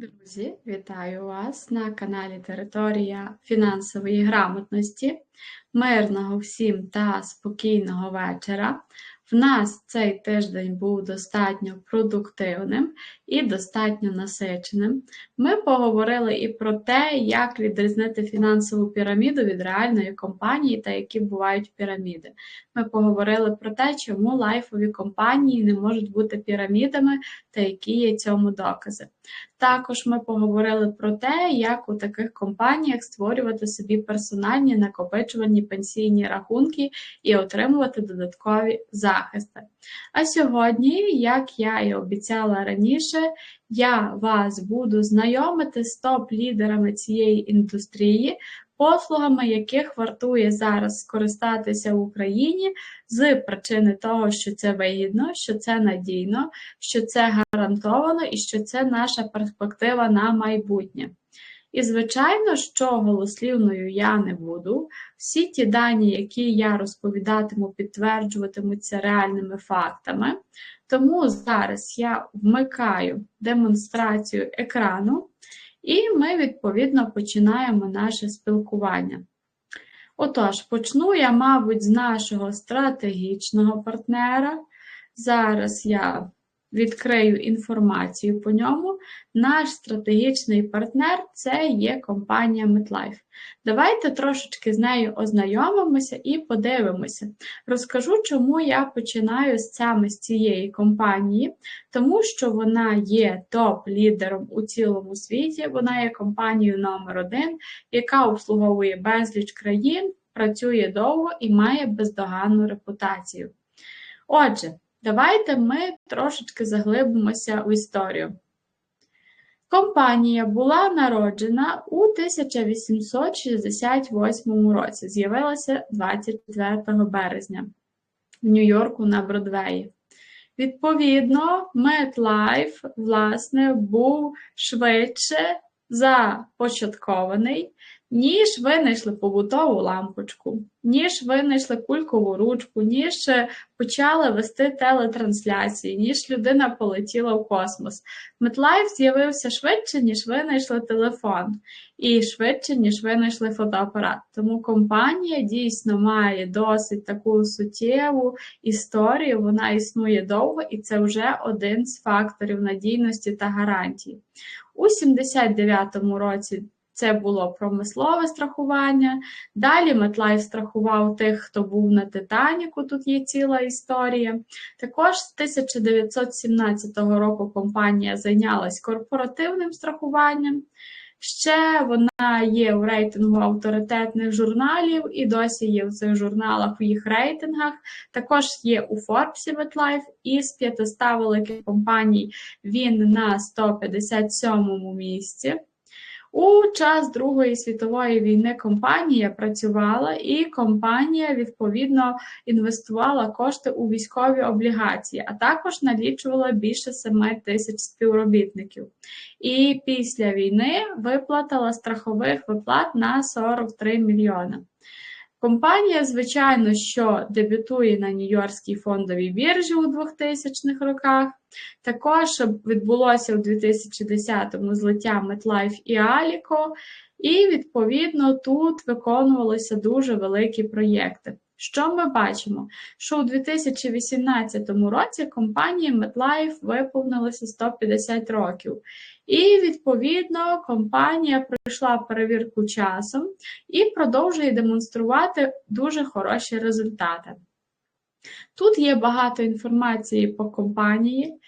Друзі, вітаю вас на каналі Територія фінансової грамотності. Мирного всім та спокійного вечора. В нас цей тиждень був достатньо продуктивним і достатньо насиченим. Ми поговорили і про те, як відрізнити фінансову піраміду від реальної компанії та які бувають піраміди. Ми поговорили про те, чому лайфові компанії не можуть бути пірамідами та які є цьому докази. Також ми поговорили про те, як у таких компаніях створювати собі персональні накопичувальні пенсійні рахунки і отримувати додаткові захисти. А сьогодні, як я і обіцяла раніше, я вас буду знайомити з топ-лідерами цієї індустрії, послугами яких вартує зараз скористатися в Україні з причини того, що це вигідно, що це надійно, що це гарантовано і що це наша перспектива на майбутнє. І, звичайно, що голослівною я не буду. Всі ті дані, які я розповідатиму, підтверджуватимуться реальними фактами. Тому зараз я вмикаю демонстрацію екрану, і ми, відповідно, починаємо наше спілкування. Отож, почну я, мабуть, з нашого стратегічного партнера. Зараз я відкрию інформацію по ньому. Наш стратегічний партнер це є компанія MetLife. Давайте трошечки з нею ознайомимося і подивимося. Розкажу, чому я починаю саме з цієї компанії, тому що вона є топ-лідером у цілому світі, вона є компанією номер один, яка обслуговує безліч країн, працює довго і має бездоганну репутацію. Отже, Давайте ми трошечки заглибимося в історію. Компанія була народжена у 1868 році, з'явилася 24 березня в Нью-Йорку на Бродвеї. Відповідно, MetLife, власне, був швидше започаткований ніж винайшли побутову лампочку, ніж винайшли кулькову ручку, ніж почали вести телетрансляції, ніж людина полетіла в космос. Метлайф з'явився швидше, ніж винайшли телефон, і швидше, ніж винайшли фотоапарат. Тому компанія дійсно має досить таку суттєву історію, вона існує довго, і це вже один з факторів надійності та гарантії. У 79-му році це було промислове страхування. Далі MetLife страхував тих, хто був на Титаніку, тут є ціла історія. Також з 1917 року компанія зайнялась корпоративним страхуванням. Ще вона є в рейтингу авторитетних журналів і досі є в цих журналах в їх рейтингах. Також є у Forbes MetLife із 500 великих компаній він на 157 місці. У час Другої світової війни компанія працювала, і компанія відповідно інвестувала кошти у військові облігації, а також налічувала більше 7 тисяч співробітників. І після війни виплатила страхових виплат на 43 мільйони. Компанія, звичайно, що дебютує на Нью-Йоркській фондовій біржі у 2000-х роках. Також відбулося у 2010-му злиття MetLife і Alico, і, відповідно, тут виконувалися дуже великі проєкти. Що ми бачимо? Що у 2018 році компанії MetLife виповнилося 150 років. І, відповідно, компанія пройшла перевірку часом і продовжує демонструвати дуже хороші результати. Тут є багато інформації по компанії.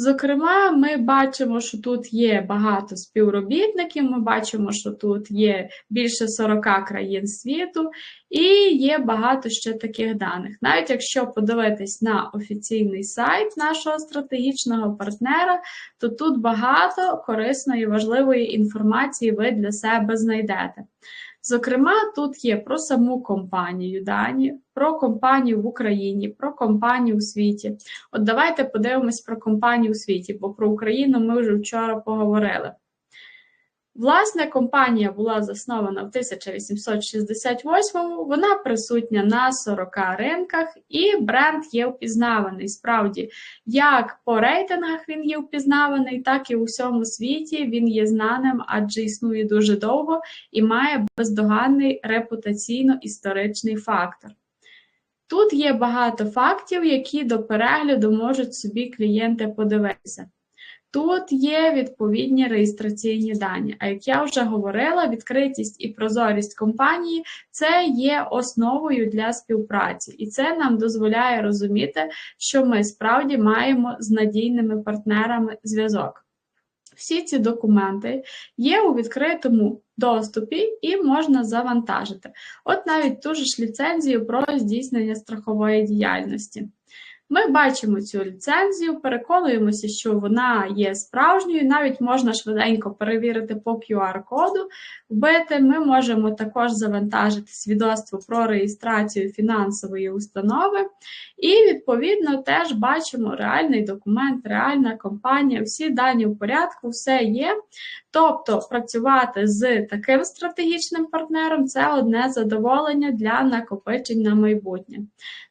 Зокрема, ми бачимо, що тут є багато співробітників, ми бачимо, що тут є більше 40 країн світу, і є багато ще таких даних. Навіть якщо подивитись на офіційний сайт нашого стратегічного партнера, то тут багато корисної важливої інформації ви для себе знайдете. Зокрема, тут є про саму компанію дані, про компанію в Україні, про компанію у світі. От давайте подивимось про компанію у світі, бо про Україну ми вже вчора поговорили. Власне, компанія була заснована в 1868-му, вона присутня на 40 ринках, і бренд є впізнаваний. Справді, як по рейтингах він є впізнаваний, так і у всьому світі він є знаним, адже існує дуже довго і має бездоганний репутаційно-історичний фактор. Тут є багато фактів, які до перегляду можуть собі клієнти подивитися. Тут є відповідні реєстраційні дані. А як я вже говорила, відкритість і прозорість компанії це є основою для співпраці, і це нам дозволяє розуміти, що ми справді маємо з надійними партнерами зв'язок. Всі ці документи є у відкритому доступі і можна завантажити. От навіть ту ж ліцензію про здійснення страхової діяльності. Ми бачимо цю ліцензію, переконуємося, що вона є справжньою, навіть можна швиденько перевірити по QR-коду, вбити. Ми можемо також завантажити свідоцтво про реєстрацію фінансової установи, і, відповідно, теж бачимо реальний документ, реальна компанія, всі дані в порядку, все є. Тобто працювати з таким стратегічним партнером це одне задоволення для накопичень на майбутнє.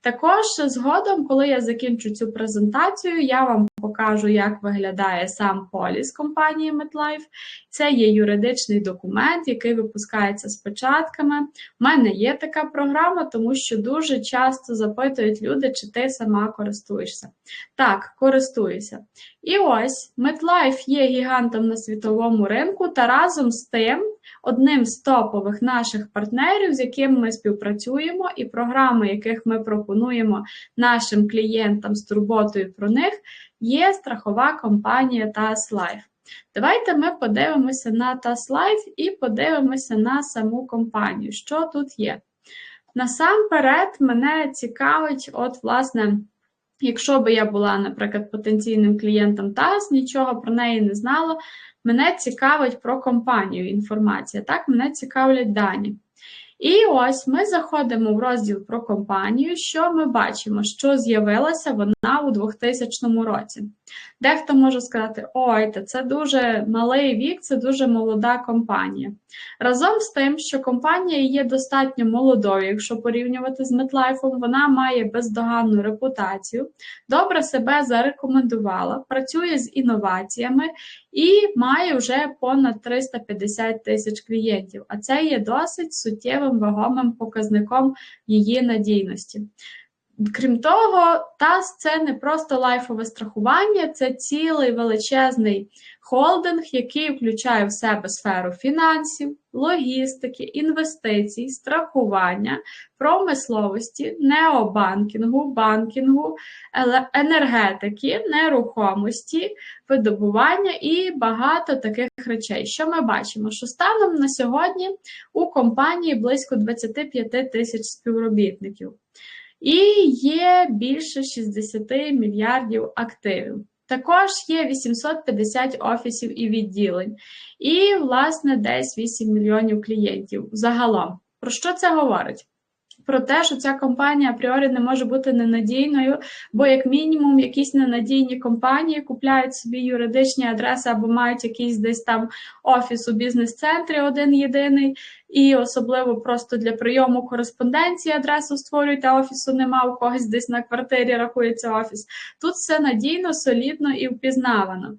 Також згодом, коли я закінчу цю презентацію, я вам покажу, як виглядає сам поліс компанії MetLife. Це є юридичний документ, який випускається з печатками. У мене є така програма, тому що дуже часто запитують люди, чи ти сама користуєшся. Так, користуюся. І ось MetLife є гігантом на світовому ринку, та разом з тим одним з топових наших партнерів, з якими ми співпрацюємо, і програми, яких ми пропонуємо нашим клієнтам з турботою про них, є страхова компанія TAS Life. Давайте ми подивимося на TAS Life і подивимося на саму компанію. Що тут є? Насамперед, мене цікавить, от, власне, якщо би я була, наприклад, потенційним клієнтом ТАС, нічого про неї не знала, мене цікавить про компанію інформація. Так, мене цікавлять дані. І ось ми заходимо в розділ про компанію, що ми бачимо, що з'явилася вона у 2000 році. Дехто може сказати, ой, та це дуже малий вік, це дуже молода компанія. Разом з тим, що компанія є достатньо молодою, якщо порівнювати з MetLife, вона має бездоганну репутацію, добре себе зарекомендувала, працює з інноваціями і має вже понад 350 тисяч клієнтів. А це є досить суттєвим вагомим показником її надійності. Крім того, ТАС це не просто лайфове страхування, це цілий величезний холдинг, який включає в себе сферу фінансів, логістики, інвестицій, страхування, промисловості, необанкінгу, банкінгу, енергетики, нерухомості, видобування і багато таких речей. Що ми бачимо? Що станом на сьогодні у компанії близько 25 тисяч співробітників і є більше 60 мільярдів активів. Також є 850 офісів і відділень, і, власне, десь 8 мільйонів клієнтів загалом. Про що це говорить? Про те, що ця компанія апріорі не може бути ненадійною, бо, як мінімум, якісь ненадійні компанії купляють собі юридичні адреси або мають якийсь десь там офіс у бізнес-центрі один єдиний, і особливо просто для прийому кореспонденції адресу створюють, а офісу нема, у когось десь на квартирі рахується офіс. Тут все надійно, солідно і впізнавано.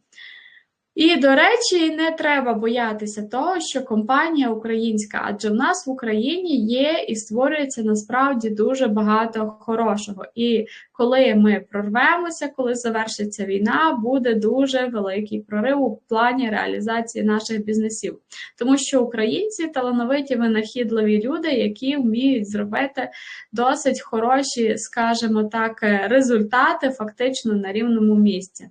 І, до речі, не треба боятися того, що компанія українська, адже в нас в Україні є і створюється насправді дуже багато хорошого. І коли ми прорвемося, коли завершиться війна, буде дуже великий прорив у плані реалізації наших бізнесів, тому що українці талановиті винахідливі люди, які вміють зробити досить хороші, скажімо так, результати фактично на рівному місці.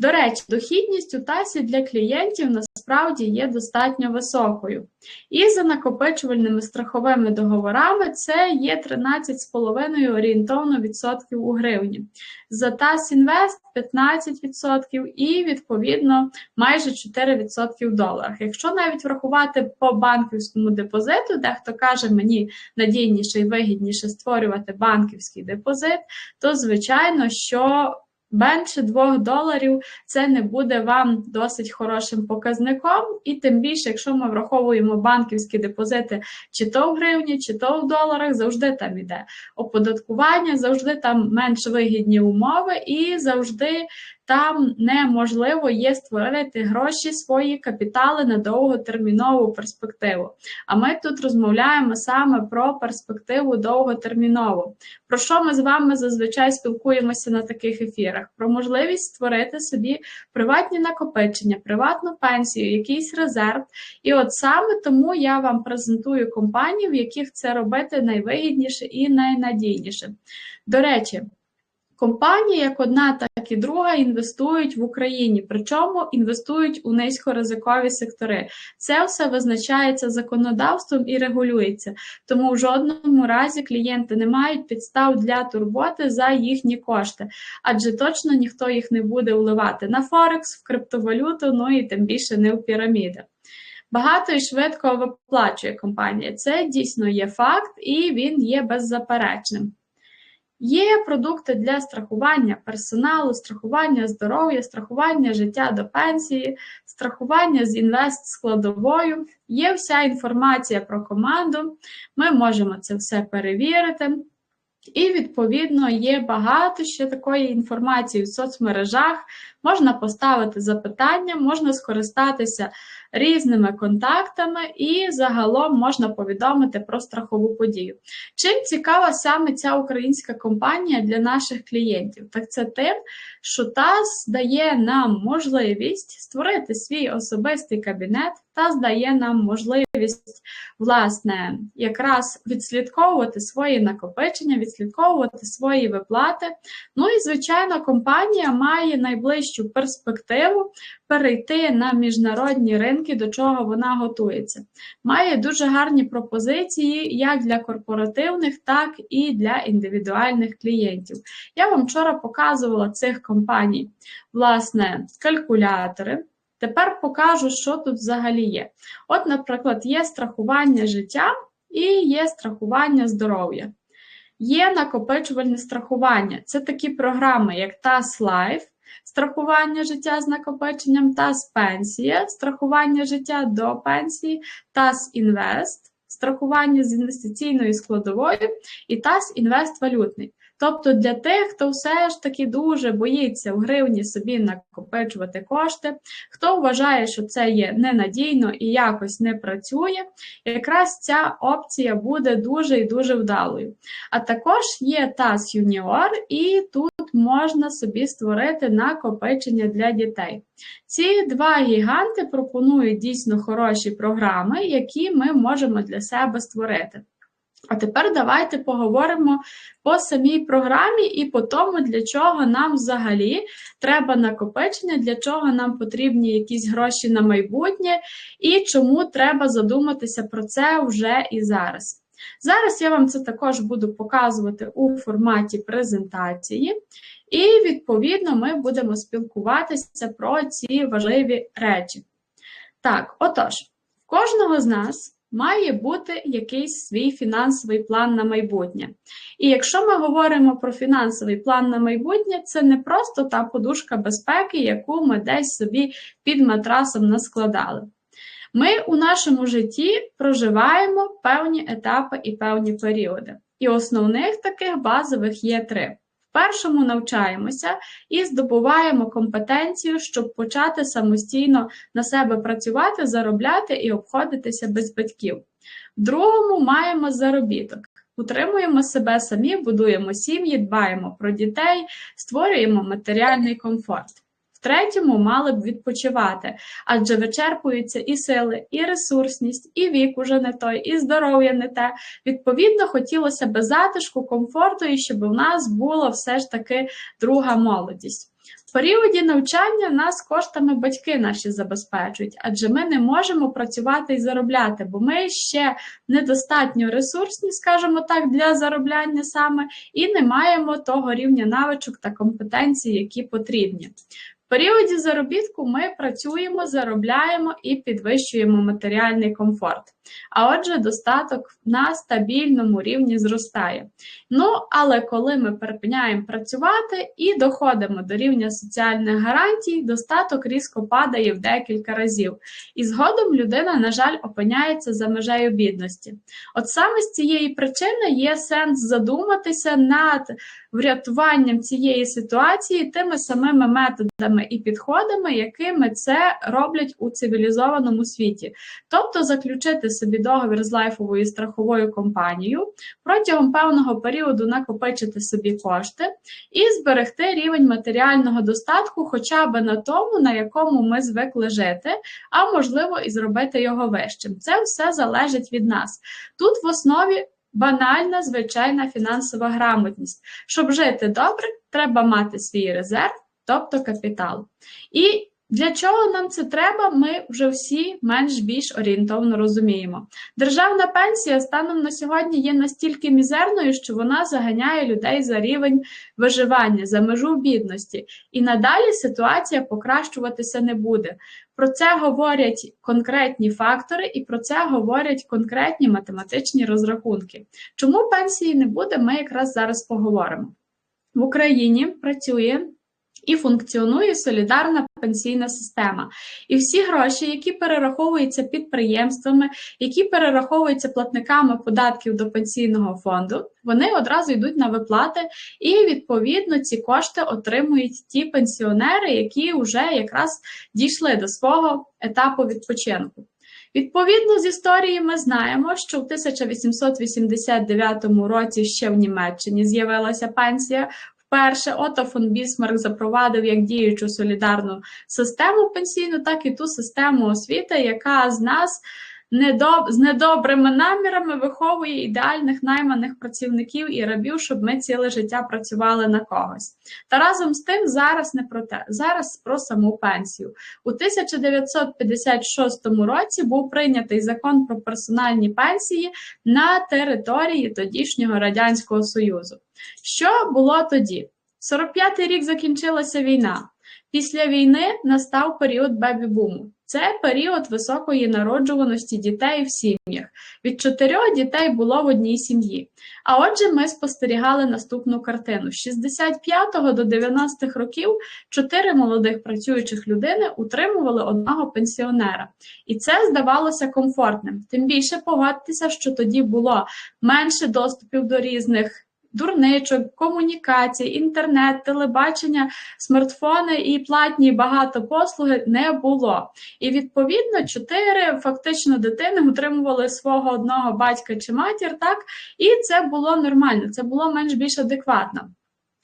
До речі, дохідність у тасі для клієнтів насправді є достатньо високою. І за накопичувальними страховими договорами це є 13,5 орієнтовно відсотків у гривні. За ТАС Інвест 15% і, відповідно, майже 4% в доларах. Якщо навіть врахувати по банківському депозиту, дехто каже, мені надійніше і вигідніше створювати банківський депозит, то звичайно, що Менше 2 доларів це не буде вам досить хорошим показником, і тим більше, якщо ми враховуємо банківські депозити, чи то в гривні, чи то в доларах, завжди там іде оподаткування, завжди там менш вигідні умови, і завжди там неможливо є створити гроші, свої капітали на довготермінову перспективу. А ми тут розмовляємо саме про перспективу довготермінову. Про що ми з вами зазвичай спілкуємося на таких ефірах? Про можливість створити собі приватні накопичення, приватну пенсію, якийсь резерв. І от саме тому я вам презентую компанії, в яких це робити найвигідніше і найнадійніше. До речі, Компанії, як одна, так і друга, інвестують в Україні, причому інвестують у низькоризикові сектори. Це все визначається законодавством і регулюється, тому в жодному разі клієнти не мають підстав для турботи за їхні кошти, адже точно ніхто їх не буде вливати на Форекс, в криптовалюту, ну і тим більше не в піраміди. Багато і швидко виплачує компанія. Це дійсно є факт, і він є беззаперечним. Є продукти для страхування персоналу, страхування здоров'я, страхування життя до пенсії, страхування з інвест-складовою. Є вся інформація про команду, ми можемо це все перевірити. І, відповідно, є багато ще такої інформації в соцмережах. Можна поставити запитання, можна скористатися різними контактами, і загалом можна повідомити про страхову подію. Чим цікава саме ця українська компанія для наших клієнтів? Так це тим, що ТАС дає нам можливість створити свій особистий кабінет та здає нам можливість, власне, якраз відслідковувати свої накопичення, відслідковувати свої виплати. Ну і, звичайно, компанія має найближчу перспективу перейти на міжнародні ринки, до чого вона готується. Має дуже гарні пропозиції як для корпоративних, так і для індивідуальних клієнтів. Я вам вчора показувала цих компаній, власне, калькулятори. Тепер покажу, що тут взагалі є. От, наприклад, є страхування життя і є страхування здоров'я. Є накопичувальне страхування. Це такі програми, як TAS Life, страхування життя з накопиченням, TAS Пенсія, страхування життя до пенсії, TAS Invest, страхування з інвестиційною складовою і TAS Invest валютний. Тобто для тих, хто все ж таки дуже боїться в гривні собі накопичувати кошти, хто вважає, що це є ненадійно і якось не працює, якраз ця опція буде дуже і дуже вдалою. А також є TAS Junior, і тут можна собі створити накопичення для дітей. Ці два гіганти пропонують дійсно хороші програми, які ми можемо для себе створити. А тепер давайте поговоримо по самій програмі і по тому, для чого нам взагалі треба накопичення, для чого нам потрібні якісь гроші на майбутнє, і чому треба задуматися про це вже і зараз. Зараз я вам це також буду показувати у форматі презентації, і, відповідно, ми будемо спілкуватися про ці важливі речі. Так, отож, в кожного з нас має бути якийсь свій фінансовий план на майбутнє. І якщо ми говоримо про фінансовий план на майбутнє, це не просто та подушка безпеки, яку ми десь собі під матрасом наскладали. Ми у нашому житті проживаємо певні етапи і певні періоди. І основних таких базових є три В першому навчаємося і здобуваємо компетенцію, щоб почати самостійно на себе працювати, заробляти і обходитися без батьків. В другому маємо заробіток. Утримуємо себе самі, будуємо сім'ї, дбаємо про дітей, створюємо матеріальний комфорт. В третьому мали б відпочивати, адже вичерпуються і сили, і ресурсність, і вік уже не той, і здоров'я не те. Відповідно, хотілося б затишку, комфорту, і щоб у нас була все ж таки друга молодість. В періоді навчання нас коштами батьки наші забезпечують, адже ми не можемо працювати і заробляти, бо ми ще недостатньо ресурсні, скажімо так, для заробляння саме, і не маємо того рівня навичок та компетенцій, які потрібні. Періоді заробітку ми працюємо, заробляємо і підвищуємо матеріальний комфорт. А отже, достаток на стабільному рівні зростає. Ну, але коли ми припиняємо працювати і доходимо до рівня соціальних гарантій, достаток різко падає в декілька разів. І згодом людина, на жаль, опиняється за межею бідності. От саме з цієї причини є сенс задуматися над врятуванням цієї ситуації тими самими методами і підходами, якими це роблять у цивілізованому світі. Тобто заключити собі договір з лайфовою страховою компанією, протягом певного періоду накопичити собі кошти і зберегти рівень матеріального достатку хоча б на тому, на якому ми звикли жити, а можливо і зробити його вищим. Це все залежить від нас. Тут в основі банальна звичайна фінансова грамотність. Щоб жити добре, треба мати свій резерв, тобто капітал. І для чого нам це треба, ми вже всі менш-більш орієнтовно розуміємо. Державна пенсія станом на сьогодні є настільки мізерною, що вона заганяє людей за рівень виживання, за межу бідності. І надалі ситуація покращуватися не буде. Про це говорять конкретні фактори, і про це говорять конкретні математичні розрахунки. Чому пенсії не буде, ми якраз зараз поговоримо. В Україні працює і функціонує солідарна пенсійна система. І всі гроші, які перераховуються підприємствами, які перераховуються платниками податків до пенсійного фонду, вони одразу йдуть на виплати, і відповідно ці кошти отримують ті пенсіонери, які вже якраз дійшли до свого етапу відпочинку. Відповідно з історії, ми знаємо, що в 1889 році ще в Німеччині з'явилася пенсія. Вперше Ото фон Бісмарк запровадив як діючу солідарну систему пенсійну, так і ту систему освіти, яка з нас недоб... з недобрими намірами виховує ідеальних найманих працівників і рабів, щоб ми ціле життя працювали на когось. Та разом з тим зараз не про те, зараз про саму пенсію. У 1956 році був прийнятий закон про персональні пенсії на території тодішнього Радянського Союзу. Що було тоді? 45-й рік закінчилася війна. Після війни настав період бебі-буму. Це період високої народжуваності дітей в сім'ях. Від чотирьох дітей було в одній сім'ї. А отже, ми спостерігали наступну картину: з 65 до 90-х років чотири молодих працюючих людини утримували одного пенсіонера. І це здавалося комфортним. Тим більше погодьтеся, що тоді було менше доступів до різних дурничок, комунікацій, інтернет, телебачення, смартфони і платні багато послуги не було. І відповідно чотири фактично дитини утримували свого одного батька чи матір, так і це було нормально, це було менш більш адекватно.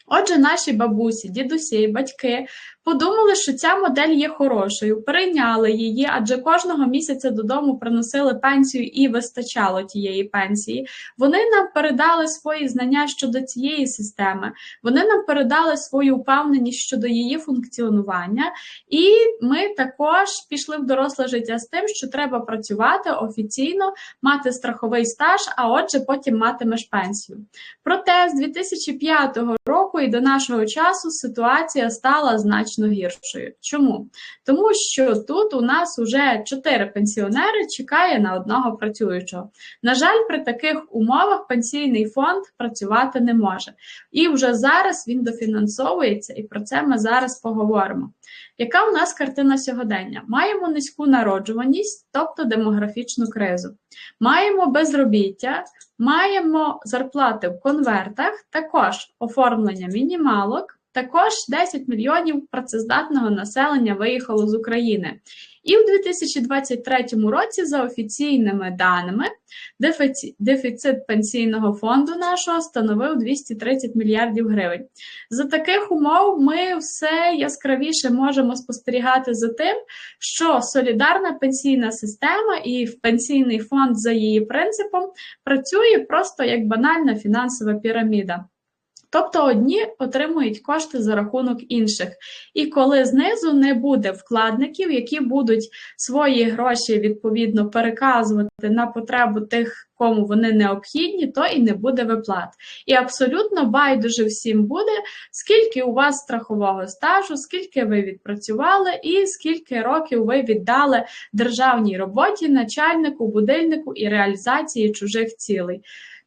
Отже, наші бабусі, дідусі, батьки подумали, що ця модель є хорошою, прийняли її, адже кожного місяця додому приносили пенсію і вистачало тієї пенсії. Вони нам передали свої знання щодо цієї системи, вони нам передали свою впевненість щодо її функціонування, і ми також пішли в доросле життя з тим, що треба працювати офіційно, мати страховий стаж, а отже, потім матимеш пенсію. Проте з 2005 року і до нашого часу ситуація стала значно гіршою. Чому? Тому що тут у нас вже чотири пенсіонери чекає на одного працюючого. На жаль, при таких умовах пенсійний фонд працювати не може. І вже зараз він дофінансовується, і про це ми зараз поговоримо. Яка у нас картина сьогодення? Маємо низьку народжуваність, тобто демографічну кризу. Маємо безробіття, маємо зарплати в конвертах, також оформлення мінімалок, також 10 мільйонів працездатного населення виїхало з України. І в 2023 році, за офіційними даними, дефіцит пенсійного фонду нашого становив 230 мільярдів гривень. За таких умов ми все яскравіше можемо спостерігати за тим, що солідарна пенсійна система і пенсійний фонд за її принципом працює просто як банальна фінансова піраміда. Тобто одні отримують кошти за рахунок інших. І коли знизу не буде вкладників, які будуть свої гроші відповідно переказувати на потребу тих кому вони необхідні, то і не буде виплат. І абсолютно байдуже всім буде, скільки у вас страхового стажу, скільки ви відпрацювали, і скільки років ви віддали державній роботі, начальнику, будильнику і реалізації чужих цілей.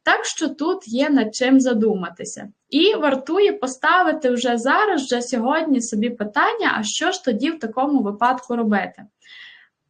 Так що тут є над чим задуматися. І вартує поставити вже зараз, вже сьогодні собі питання, а що ж тоді в такому випадку робити?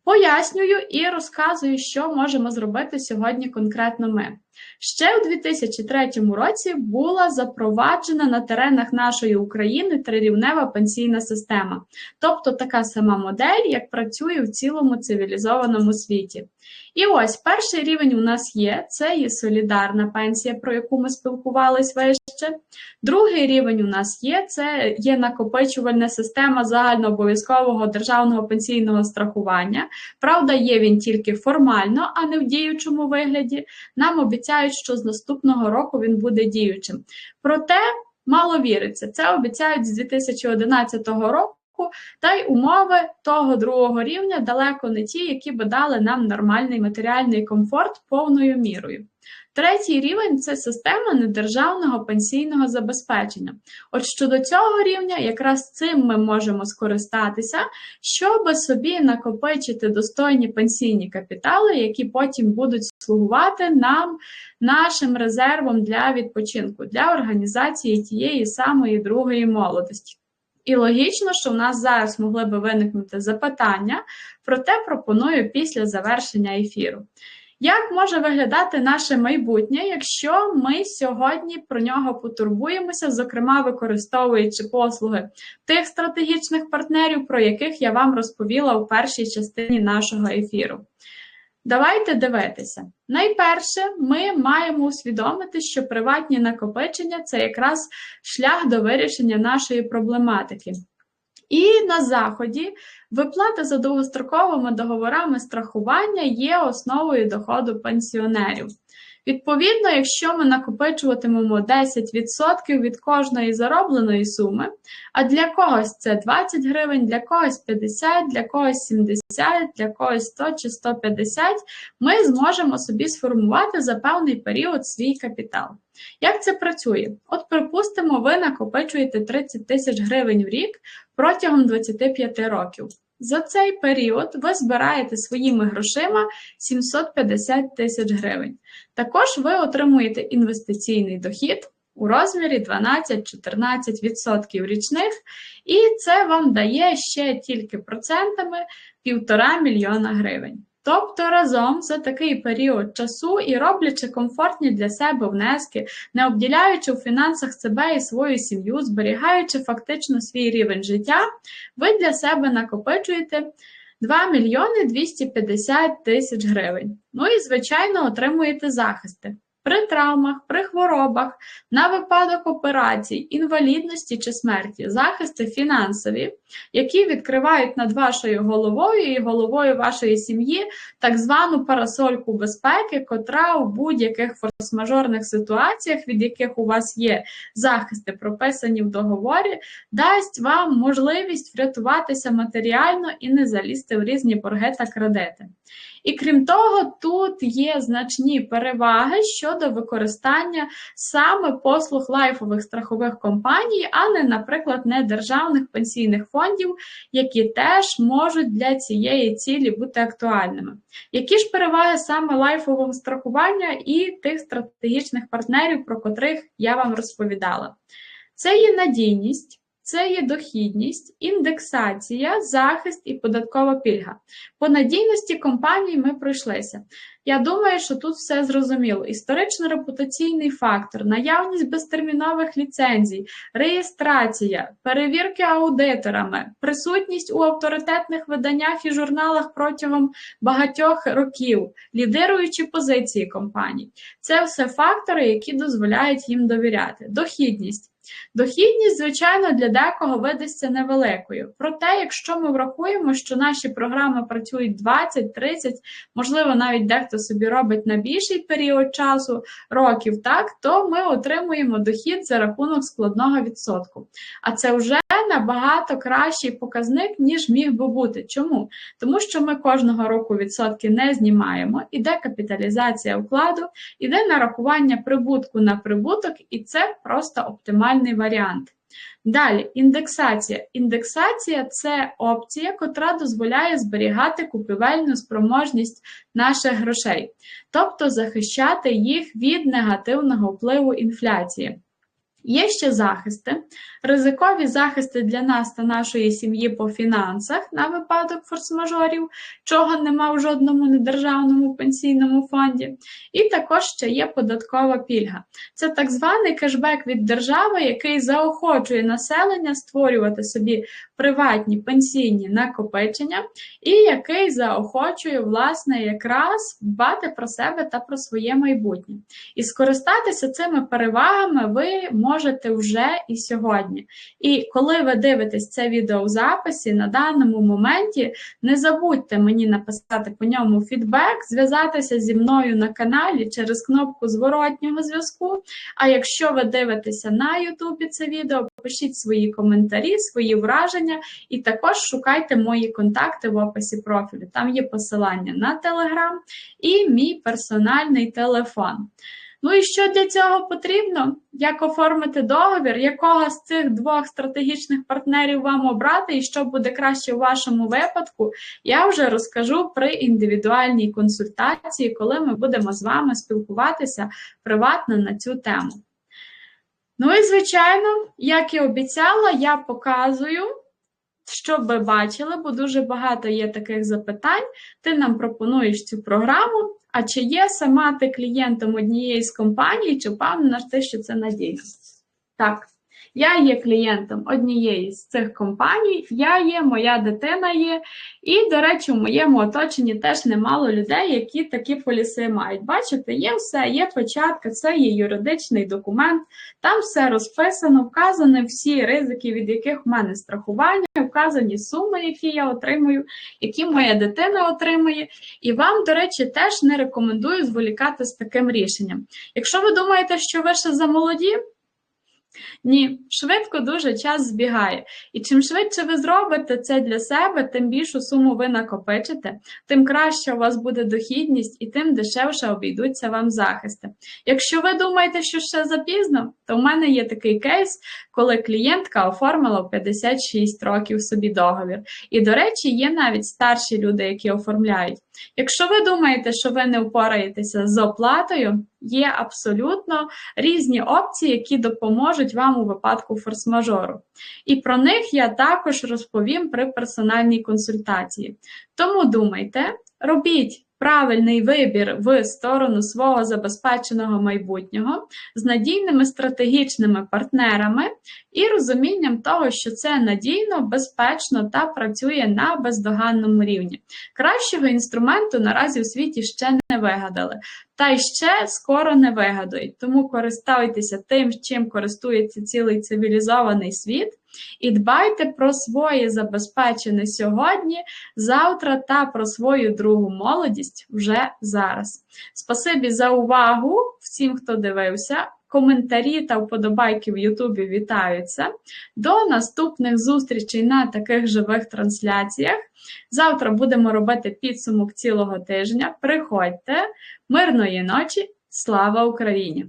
Пояснюю і розказую, що можемо зробити сьогодні конкретно ми. Ще у 2003 році була запроваджена на теренах нашої України трирівнева пенсійна система, тобто така сама модель, як працює в цілому цивілізованому світі. І ось перший рівень у нас є: це є солідарна пенсія, про яку ми спілкувались вище. Другий рівень у нас є це є накопичувальна система загальнообов'язкового державного пенсійного страхування. Правда, є він тільки формально, а не в діючому вигляді. Нам обіцяють, що з наступного року він буде діючим. Проте мало віриться, це обіцяють з 2011 року. Та й умови того другого рівня далеко не ті, які би дали нам нормальний матеріальний комфорт повною мірою. Третій рівень це система недержавного пенсійного забезпечення. От щодо цього рівня, якраз цим ми можемо скористатися, щоб собі накопичити достойні пенсійні капітали, які потім будуть слугувати нам нашим резервом для відпочинку, для організації тієї самої другої молодості. І логічно, що в нас зараз могли би виникнути запитання, проте пропоную після завершення ефіру. Як може виглядати наше майбутнє, якщо ми сьогодні про нього потурбуємося, зокрема використовуючи послуги тих стратегічних партнерів, про яких я вам розповіла у першій частині нашого ефіру? Давайте дивитися. Найперше, ми маємо усвідомити, що приватні накопичення це якраз шлях до вирішення нашої проблематики. І на Заході виплата за довгостроковими договорами страхування є основою доходу пенсіонерів. Відповідно, якщо ми накопичуватимемо 10% від кожної заробленої суми, а для когось це 20 гривень, для когось 50, для когось 70, для когось 100 чи 150, ми зможемо собі сформувати за певний період свій капітал. Як це працює? От, припустимо, ви накопичуєте 30 тисяч гривень в рік протягом 25 років. За цей період ви збираєте своїми грошима 750 тисяч гривень. Також ви отримуєте інвестиційний дохід у розмірі 12-14% річних, і це вам дає ще тільки процентами 1,5 мільйона гривень. Тобто разом за такий період часу і роблячи комфортні для себе внески, не обділяючи у фінансах себе і свою сім'ю, зберігаючи фактично свій рівень життя, ви для себе накопичуєте 2 мільйони 250 тисяч гривень. Ну і, звичайно, отримуєте захисти при травмах, при хворобах, на випадок операцій, інвалідності чи смерті, захисти фінансові, які відкривають над вашою головою і головою вашої сім'ї так звану парасольку безпеки, котра у будь-яких форс-мажорних ситуаціях, від яких у вас є захисти, прописані в договорі, дасть вам можливість врятуватися матеріально і не залізти в різні борги та кредити. І крім того, тут є значні переваги щодо використання саме послуг лайфових страхових компаній, а не, наприклад, не державних пенсійних фондів, які теж можуть для цієї цілі бути актуальними. Які ж переваги саме лайфового страхування і тих стратегічних партнерів, про котрих я вам розповідала? Це є надійність. Це є дохідність, індексація, захист і податкова пільга. По надійності компанії ми пройшлися. Я думаю, що тут все зрозуміло. Історично-репутаційний фактор, наявність безтермінових ліцензій, реєстрація, перевірки аудиторами, присутність у авторитетних виданнях і журналах протягом багатьох років, лідируючі позиції компаній. Це все фактори, які дозволяють їм довіряти. Дохідність. Дохідність, звичайно, для декого видасться невеликою. Проте, якщо ми врахуємо, що наші програми працюють 20, 30, можливо, навіть дехто собі робить на більший період часу, років, так, то ми отримуємо дохід за рахунок складного відсотку. А це вже набагато кращий показник, ніж міг би бути. Чому? Тому що ми кожного року відсотки не знімаємо, іде капіталізація вкладу, іде нарахування прибутку на прибуток, і це просто оптимальний варіант. Далі, індексація. Індексація це опція, котра дозволяє зберігати купівельну спроможність наших грошей, тобто захищати їх від негативного впливу інфляції. Є ще захисти, ризикові захисти для нас та нашої сім'ї по фінансах на випадок форс-мажорів, чого нема в жодному недержавному пенсійному фонді. І також ще є податкова пільга. Це так званий кешбек від держави, який заохочує населення створювати собі приватні пенсійні накопичення, і який заохочує, власне, якраз дбати про себе та про своє майбутнє. І скористатися цими перевагами ви можете вже і сьогодні. І коли ви дивитесь це відео в записі, на даному моменті не забудьте мені написати по ньому фідбек, зв'язатися зі мною на каналі через кнопку зворотнього зв'язку. А якщо ви дивитеся на Ютубі це відео, пишіть свої коментарі, свої враження, і також шукайте мої контакти в описі профілю. Там є посилання на Телеграм і мій персональний телефон. Ну і що для цього потрібно? Як оформити договір, якого з цих двох стратегічних партнерів вам обрати, і що буде краще у вашому випадку, я вже розкажу при індивідуальній консультації, коли ми будемо з вами спілкуватися приватно на цю тему. Ну і, звичайно, як і обіцяла, я показую, щоб ви бачили, бо дуже багато є таких запитань. Ти нам пропонуєш цю програму. А чи є сама ти клієнтом однієї з компаній, чи впевнена ти, що це надійно? Так, я є клієнтом однієї з цих компаній, я є, моя дитина є, і, до речі, в моєму оточенні теж немало людей, які такі поліси мають. Бачите, є все, є початка, це є юридичний документ, там все розписано, вказані всі ризики, від яких в мене страхування, вказані суми, які я отримую, які моя дитина отримує. І вам, до речі, теж не рекомендую зволікати з таким рішенням. Якщо ви думаєте, що ви ще замолоді, ні, швидко дуже час збігає. І чим швидше ви зробите це для себе, тим більшу суму ви накопичите, тим краще у вас буде дохідність і тим дешевше обійдуться вам захисти. Якщо ви думаєте, що ще запізно, то в мене є такий кейс, коли клієнтка оформила в 56 років собі договір. І, до речі, є навіть старші люди, які оформляють. Якщо ви думаєте, що ви не впораєтеся з оплатою, є абсолютно різні опції, які допоможуть вам у випадку форс-мажору. І про них я також розповім при персональній консультації. Тому думайте, робіть правильний вибір в сторону свого забезпеченого майбутнього з надійними стратегічними партнерами і розумінням того, що це надійно, безпечно та працює на бездоганному рівні. Кращого інструменту наразі у світі ще не вигадали, та й ще скоро не вигадають. Тому користуйтеся тим, чим користується цілий цивілізований світ. І дбайте про своє забезпечене сьогодні, завтра та про свою другу молодість вже зараз. Спасибі за увагу всім, хто дивився. Коментарі та вподобайки в Ютубі вітаються. До наступних зустрічей на таких живих трансляціях. Завтра будемо робити підсумок цілого тижня. Приходьте, мирної ночі! Слава Україні!